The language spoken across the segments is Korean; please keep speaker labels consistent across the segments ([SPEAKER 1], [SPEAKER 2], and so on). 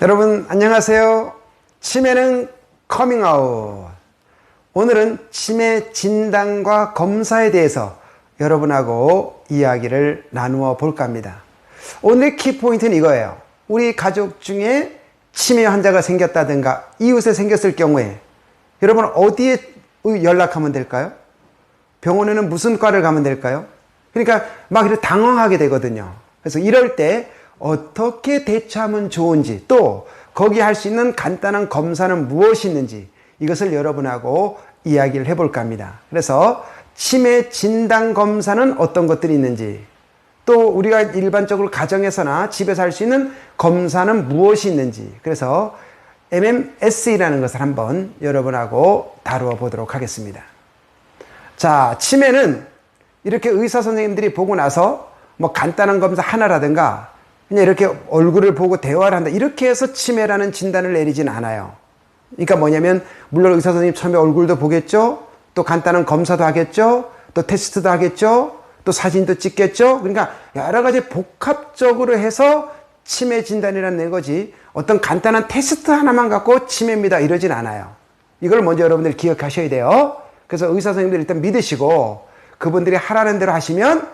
[SPEAKER 1] 여러분 안녕하세요. 치매는 커밍아웃. 오늘은 치매 진단과 검사에 대해서 여러분하고 이야기를 나누어 볼까 합니다. 오늘의 키포인트는 이거예요. 우리 가족 중에 치매 환자가 생겼다든가 이웃에 생겼을 경우에 여러분 어디에 연락하면 될까요? 병원에는 무슨 과를 가면 될까요? 그러니까 막 이렇게 당황하게 되거든요. 그래서 이럴 때 어떻게 대처하면 좋은지 또 거기 할 수 있는 간단한 검사는 무엇이 있는지 이것을 여러분하고 이야기를 해볼까 합니다. 그래서 치매 진단 검사는 어떤 것들이 있는지 또 우리가 일반적으로 가정에서나 집에서 할 수 있는 검사는 무엇이 있는지 그래서 MMS라는 것을 한번 여러분하고 다루어 보도록 하겠습니다. 자, 치매는 이렇게 의사 선생님들이 보고 나서 뭐 간단한 검사 하나라든가 그냥 이렇게 얼굴을 보고 대화를 한다. 이렇게 해서 치매라는 진단을 내리진 않아요. 그러니까 뭐냐면, 물론 의사 선생님 처음에 얼굴도 보겠죠? 또 간단한 검사도 하겠죠? 또 테스트도 하겠죠? 또 사진도 찍겠죠? 그러니까 여러 가지 복합적으로 해서 치매 진단이라는 내 거지, 어떤 간단한 테스트 하나만 갖고 치매입니다. 이러진 않아요. 이걸 먼저 여러분들 기억하셔야 돼요. 그래서 의사 선생님들 일단 믿으시고, 그분들이 하라는 대로 하시면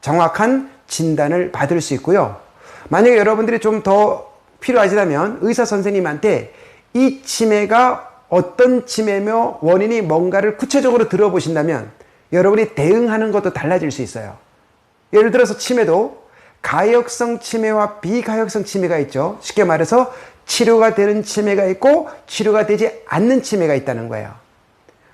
[SPEAKER 1] 정확한 진단을 받을 수 있고요. 만약에 여러분들이 좀 더 필요하시다면 의사 선생님한테 이 치매가 어떤 치매며 원인이 뭔가를 구체적으로 들어보신다면 여러분이 대응하는 것도 달라질 수 있어요. 예를 들어서 치매도 가역성 치매와 비가역성 치매가 있죠. 쉽게 말해서 치료가 되는 치매가 있고 치료가 되지 않는 치매가 있다는 거예요.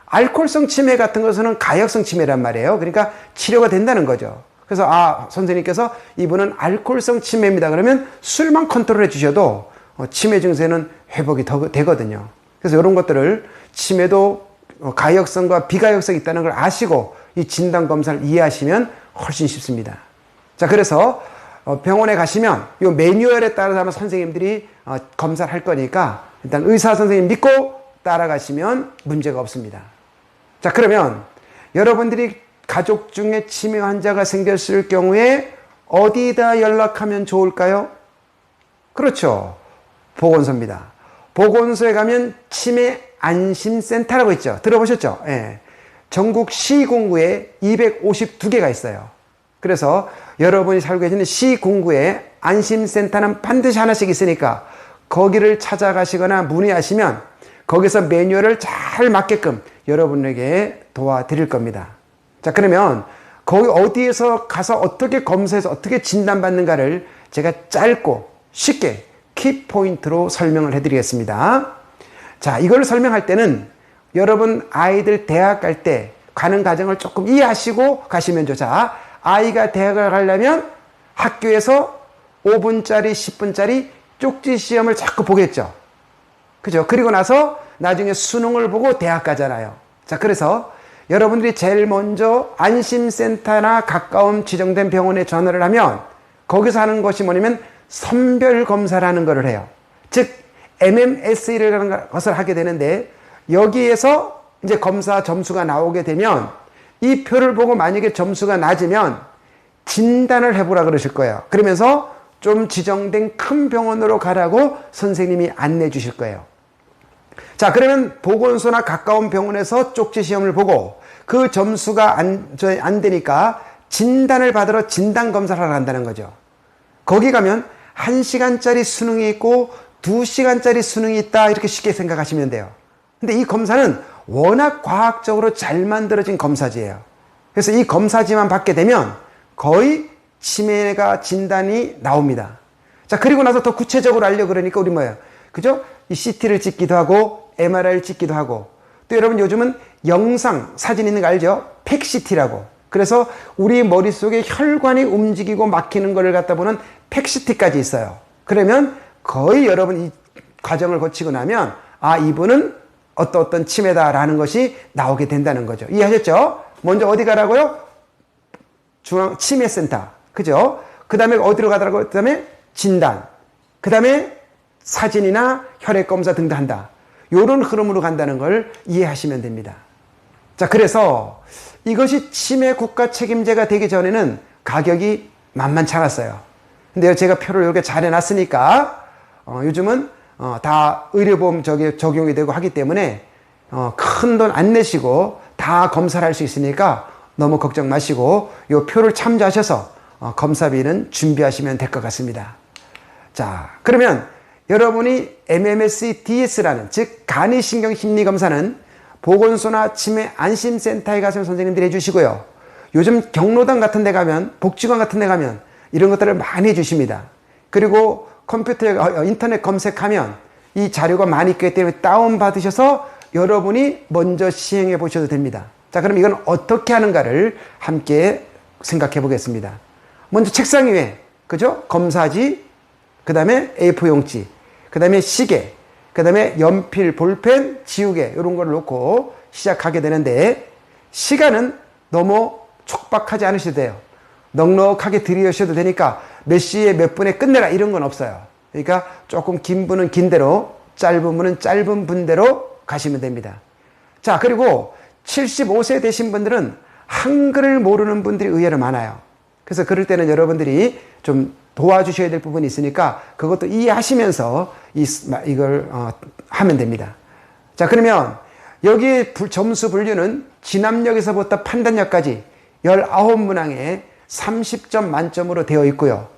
[SPEAKER 1] 알코올성 치매 같은 것은 가역성 치매란 말이에요. 그러니까 치료가 된다는 거죠. 그래서 아 선생님께서 이분은 알코올성 치매입니다. 그러면 술만 컨트롤해 주셔도 어, 치매 증세는 회복이 더 되거든요. 그래서 이런 것들을 치매도 어, 가역성과 비가역성이 있다는 걸 아시고 이 진단 검사를 이해하시면 훨씬 쉽습니다. 자 그래서 어, 병원에 가시면 이 매뉴얼에 따라서 아마 선생님들이 검사를 할 거니까 일단 의사 선생님 믿고 따라가시면 문제가 없습니다. 자 그러면 여러분들이 가족 중에 치매 환자가 생겼을 경우에 어디다 연락하면 좋을까요? 그렇죠. 보건소입니다. 보건소에 가면 치매 안심센터라고 있죠. 들어보셨죠? 예. 전국 시공구에 252개가 있어요. 그래서 여러분이 살고 계시는 시공구에 안심센터는 반드시 하나씩 있으니까 거기를 찾아가시거나 문의하시면 거기서 매뉴얼을 잘 맞게끔 여러분에게 도와드릴 겁니다. 자, 그러면 거기 어디에서 가서 어떻게 검사해서 어떻게 진단받는가를 제가 짧고 쉽게 키포인트로 설명을 해드리겠습니다. 자, 이걸 설명할 때는 여러분 아이들 대학 갈 때 가는 과정을 조금 이해하시고 가시면 좋죠. 자, 아이가 대학을 가려면 학교에서 5분짜리, 10분짜리 쪽지 시험을 자꾸 보겠죠. 그죠? 그리고 나서 나중에 수능을 보고 대학 가잖아요. 자, 그래서 여러분들이 제일 먼저 안심센터나 가까운 지정된 병원에 전화를 하면 거기서 하는 것이 뭐냐면 선별 검사라는 것을 해요. 즉 MMS라는 것을 하게 되는데 여기에서 이제 검사 점수가 나오게 되면 이 표를 보고 만약에 점수가 낮으면 진단을 해보라 그러실 거예요. 그러면서 좀 지정된 큰 병원으로 가라고 선생님이 안내해 주실 거예요. 자, 그러면 보건소나 가까운 병원에서 쪽지 시험을 보고 그 점수가 안, 안 되니까 진단을 받으러 진단 검사를 간다는 거죠. 거기 가면 1시간짜리 수능이 있고 2시간짜리 수능이 있다. 이렇게 쉽게 생각하시면 돼요. 근데 이 검사는 워낙 과학적으로 잘 만들어진 검사지예요. 그래서 이 검사지만 받게 되면 거의 치매가 진단이 나옵니다. 자, 그리고 나서 더 구체적으로 알려 그러니까 우리 뭐예요? 그죠? 이 CT를 찍기도 하고 MRI를 찍기도 하고 또 여러분 요즘은 영상 사진 있는 거 알죠? 팩시티라고. 그래서 우리 머릿속에 혈관이 움직이고 막히는 것을 갖다 보는 팩시티까지 있어요. 그러면 거의 여러분 이 과정을 거치고 나면 아 이분은 어떤 어떤 치매다라는 것이 나오게 된다는 거죠. 이해하셨죠? 먼저 어디 가라고요? 중앙 치매센터. 그죠? 그 다음에 어디로 가더라고요? 그 다음에 진단. 그 다음에 사진이나 혈액 검사 등등 한다. 요런 흐름으로 간다는 걸 이해하시면 됩니다. 자, 그래서 이것이 치매 국가 책임제가 되기 전에는 가격이 만만치 않았어요. 근데 제가 표를 이렇게 잘 해놨으니까, 어, 요즘은 어, 다 의료보험 저기 적용이 되고 하기 때문에 어, 큰 돈 안 내시고 다 검사를 할 수 있으니까 너무 걱정 마시고 요 표를 참조하셔서 어, 검사비는 준비하시면 될 것 같습니다. 자, 그러면 여러분이 MMSE DS라는 즉 간이신경 심리 검사는 보건소나 치매 안심센터에 가서 선생님들이 해주시고요. 요즘 경로당 같은 데 가면 복지관 같은 데 가면 이런 것들을 많이 해주십니다. 그리고 컴퓨터에 어, 인터넷 검색하면 이 자료가 많이 있기 때문에 다운 받으셔서 여러분이 먼저 시행해 보셔도 됩니다. 자, 그럼 이건 어떻게 하는가를 함께 생각해 보겠습니다. 먼저 책상 위에 그죠? 검사지, 그 다음에 A4 용지, 그 다음에 시계, 그 다음에 연필, 볼펜, 지우개 이런 걸 놓고 시작하게 되는데 시간은 너무 촉박하지 않으셔도 돼요. 넉넉하게 들이셔도 되니까 몇 시에 몇 분에 끝내라 이런 건 없어요. 그러니까 조금 긴 분은 긴 대로 짧은 분은 짧은 분대로 가시면 됩니다. 자, 그리고 75세 되신 분들은 한글을 모르는 분들이 의외로 많아요. 그래서 그럴 때는 여러분들이 좀 도와주셔야 될 부분이 있으니까 그것도 이해하시면서 이, 이걸 어, 하면 됩니다. 자, 그러면 여기 점수 분류는 진압력에서부터 판단력까지 19문항에 30점 만점으로 되어 있고요.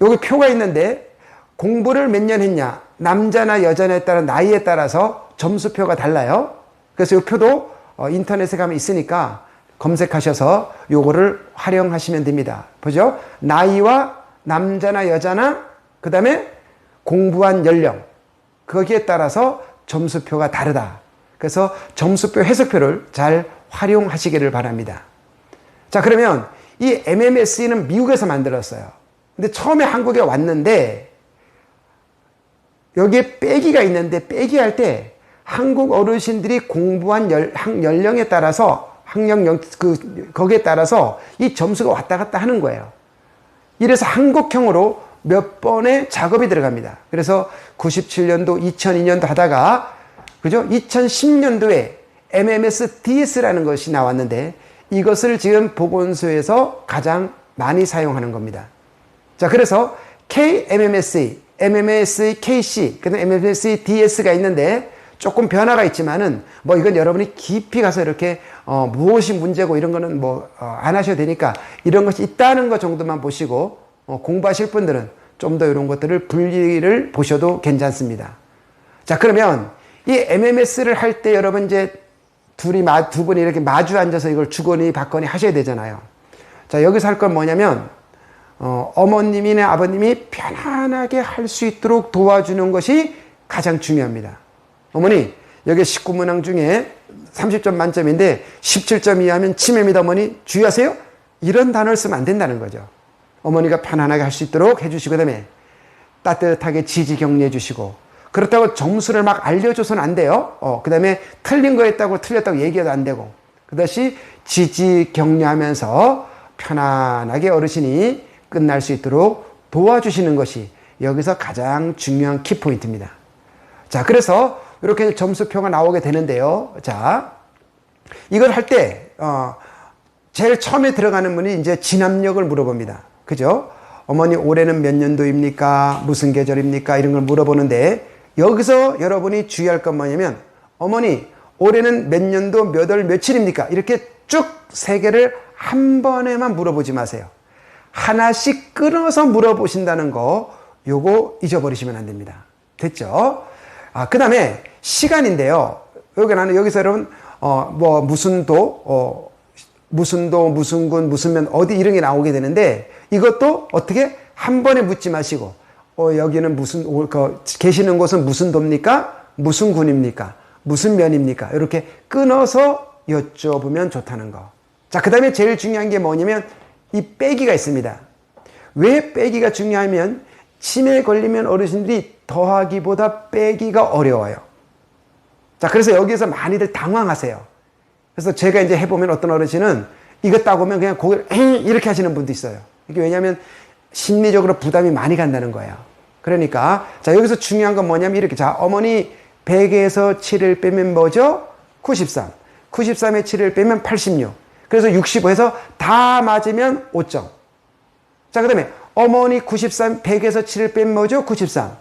[SPEAKER 1] 여기 표가 있는데 공부를 몇 년 했냐, 남자나 여자냐에 따라 나이에 따라서 점수표가 달라요. 그래서 이 표도 어, 인터넷에 가면 있으니까 검색하셔서 요거를 활용하시면 됩니다. 보죠? 나이와 남자나 여자나 그 다음에 공부한 연령 거기에 따라서 점수표가 다르다. 그래서 점수표 해석표를 잘 활용하시기를 바랍니다. 자 그러면 이 MMS는 미국에서 만들었어요. 근데 처음에 한국에 왔는데 여기에 빼기가 있는데 빼기 할 때 한국 어르신들이 공부한 열, 연령에 따라서 학령 그 거기에 따라서 이 점수가 왔다 갔다 하는 거예요. 이래서 한국형으로 몇 번의 작업이 들어갑니다. 그래서 97년도, 2002년도 하다가 그죠? 2010년도에 MMS DS라는 것이 나왔는데 이것을 지금 보건소에서 가장 많이 사용하는 겁니다. 자, 그래서 KMMSE, MMSE KC, 그다음 MMSE DS가 있는데 조금 변화가 있지만은 뭐 이건 여러분이 깊이 가서 이렇게 어 무엇이 문제고 이런 거는 뭐안 어 하셔도 되니까 이런 것이 있다는 것 정도만 보시고 어 공부하실 분들은 좀 더 이런 것들을 분리를 보셔도 괜찮습니다. 자 그러면 이 MMS를 할 때 여러분 이제 둘이 마, 두 분이 이렇게 마주 앉아서 이걸 주거니 받거니 하셔야 되잖아요. 자 여기서 할 건 뭐냐면 어, 어머님이나 아버님이 편안하게 할 수 있도록 도와주는 것이 가장 중요합니다. 어머니, 여기 19문항 중에 30점 만점인데 17점 이하면 치매입니다. 어머니, 주의하세요. 이런 단어를 쓰면 안 된다는 거죠. 어머니가 편안하게 할 수 있도록 해주시고, 그 다음에 따뜻하게 지지 격려해 주시고, 그렇다고 점수를 막 알려줘서는 안 돼요. 어, 그 다음에 틀린 거 했다고 틀렸다고 얘기해도 안 되고, 그것이 지지 격려하면서 편안하게 어르신이 끝날 수 있도록 도와주시는 것이 여기서 가장 중요한 키포인트입니다. 자, 그래서 이렇게 점수표가 나오게 되는데요. 자, 이걸 할 때, 어, 제일 처음에 들어가는 분이 이제 진압력을 물어봅니다. 그죠? 어머니 올해는 몇 년도입니까? 무슨 계절입니까? 이런 걸 물어보는데 여기서 여러분이 주의할 건 뭐냐면 어머니 올해는 몇 년도 몇 월 며칠입니까? 이렇게 쭉 세 개를 한 번에만 물어보지 마세요. 하나씩 끊어서 물어보신다는 거 요거 잊어버리시면 안 됩니다. 됐죠? 아, 그 다음에 시간인데요. 여기 나는 여기서 여러분, 어, 뭐, 무슨 도, 어, 무슨 도, 무슨 군, 무슨 면, 어디 이런 게 나오게 되는데 이것도 어떻게 한 번에 묻지 마시고, 어, 여기는 무슨, 그, 계시는 곳은 무슨 도입니까? 무슨 군입니까? 무슨 면입니까? 이렇게 끊어서 여쭤보면 좋다는 거. 자, 그 다음에 제일 중요한 게 뭐냐면 이 빼기가 있습니다. 왜 빼기가 중요하면 치매에 걸리면 어르신들이 더하기보다 빼기가 어려워요. 자, 그래서 여기서 많이들 당황하세요. 그래서 제가 이제 해보면 어떤 어르신은 이거 따보면 그냥 고개를 이렇게 하시는 분도 있어요. 이게 왜냐하면 심리적으로 부담이 많이 간다는 거예요. 그러니까 자 여기서 중요한 건 뭐냐면 이렇게 자 어머니 100에서 7을 빼면 뭐죠? 93. 93에 7을 빼면 86. 그래서 65에서 다 맞으면 5점. 자, 그 다음에 어머니 93, 100에서 7을 빼면 뭐죠? 93.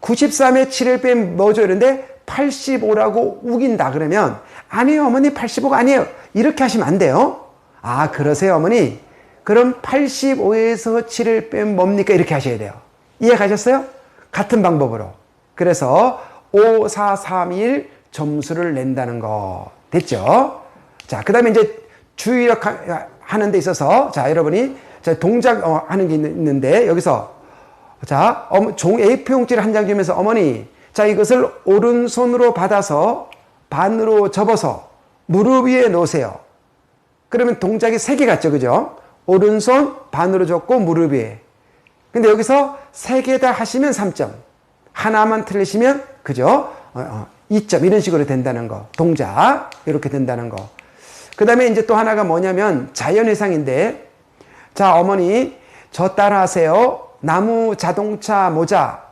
[SPEAKER 1] 93에 7을 빼면 뭐죠? 이런데 85라고 우긴다 그러면 아니에요 어머니 85가 아니에요 이렇게 하시면 안 돼요 아 그러세요 어머니 그럼 85에서 7을 빼면 뭡니까 이렇게 하셔야 돼요 이해 가셨어요? 같은 방법으로 그래서 5, 4, 3, 1 점수를 낸다는 거 됐죠? 자 그 다음에 이제 주의력 하- 하는 데 있어서 자 여러분이 자, 동작 어, 하는 게 있- 있는데 여기서 자, 종 A4 용지를 한 장 주면서 어머니, 자 이것을 오른손으로 받아서 반으로 접어서 무릎 위에 놓으세요. 그러면 동작이 세 개 같죠, 그죠? 오른손 반으로 접고 무릎 위에. 근데 여기서 세 개 다 하시면 3점. 하나만 틀리시면 그죠? 어, 어, 2점 이런 식으로 된다는 거. 동작 이렇게 된다는 거. 그 다음에 이제 또 하나가 뭐냐면 자연회상인데 자, 어머니, 저 따라하세요. 나무 자동차 모자.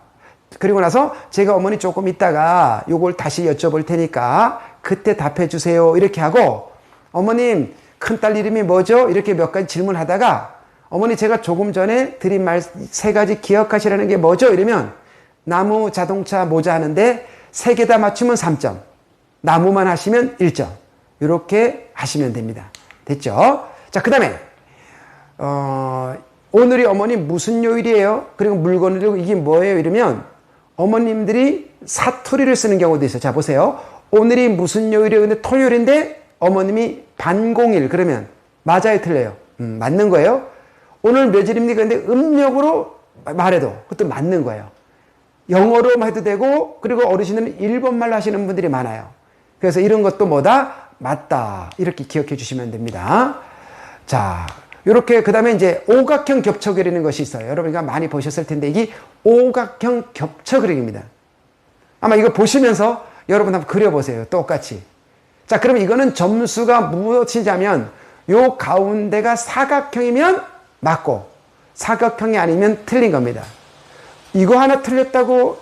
[SPEAKER 1] 그리고 나서 제가 어머니 조금 있다가 요걸 다시 여쭤볼 테니까 그때 답해 주세요. 이렇게 하고 어머님, 큰딸 이름이 뭐죠? 이렇게 몇 가지 질문하다가 어머니 제가 조금 전에 드린 말 세 가지 기억하시라는 게 뭐죠? 이러면 나무 자동차 모자 하는데 세 개 다 맞추면 3점. 나무만 하시면 1점. 이렇게 하시면 됩니다. 됐죠? 자, 그 다음에 어, 오늘이 어머니 무슨 요일이에요? 그리고 들고 이게 뭐예요? 이러면 어머님들이 사투리를 쓰는 경우도 있어요. 자, 보세요. 오늘이 무슨 요일이에요? 근데 토요일인데 어머님이 반공일. 그러면 맞아요? 틀려요? 음, 맞는 거예요? 오늘 며칠입니까? 근데 음력으로 말해도 그것도 맞는 거예요. 영어로 해도 되고 그리고 어르신들은 일본말로 하시는 분들이 많아요. 그래서 이런 것도 뭐다? 맞다. 이렇게 기억해 주시면 됩니다. 자, 이렇게 그 다음에 이제 오각형 겹쳐 그리는 것이 있어요. 여러분이 많이 보셨을 텐데 이게 오각형 겹쳐 그리기입니다. 아마 이거 보시면서 여러분 한번 그려보세요. 똑같이. 자, 그러면 이거는 점수가 무엇이냐면 요 가운데가 사각형이면 맞고 사각형이 아니면 틀린 겁니다. 이거 하나 틀렸다고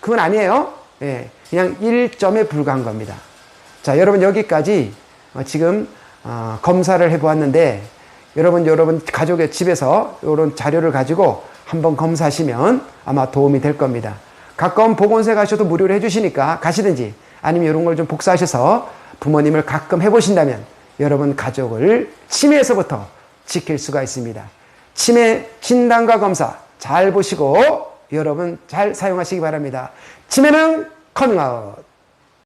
[SPEAKER 1] 그건 아니에요. 예, 그냥 1점에 불과한 겁니다. 자, 여러분 여기까지 어, 지금 어, 검사를 해보았는데 여러분 여러분 가족의 집에서 이런 자료를 가지고 한번 검사하시면 아마 도움이 될 겁니다. 가까운 보건소에 가셔도 무료로 해주시니까 가시든지 아니면 이런 걸 좀 복사하셔서 부모님을 가끔 해보신다면 여러분 가족을 치매에서부터 지킬 수가 있습니다. 치매 진단과 검사 잘 보시고 여러분 잘 사용하시기 바랍니다. 치매는 커밍아웃.